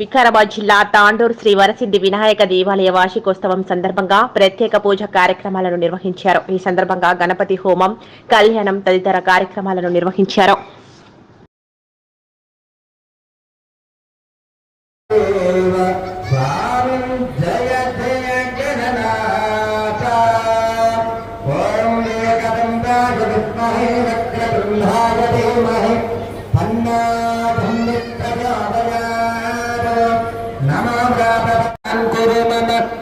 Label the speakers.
Speaker 1: వికారాబాద్ జిల్లా తాండూరు శ్రీ వరసిద్ధి వినాయక దేవాలయ వార్షికోత్సవం సందర్భంగా ప్రత్యేక పూజ కార్యక్రమాలను నిర్వహించారు. ఈ సందర్భంగా గణపతి హోమం కళ్యాణం తదితర కార్యక్రమాలను నిర్వహించారు.
Speaker 2: ఓం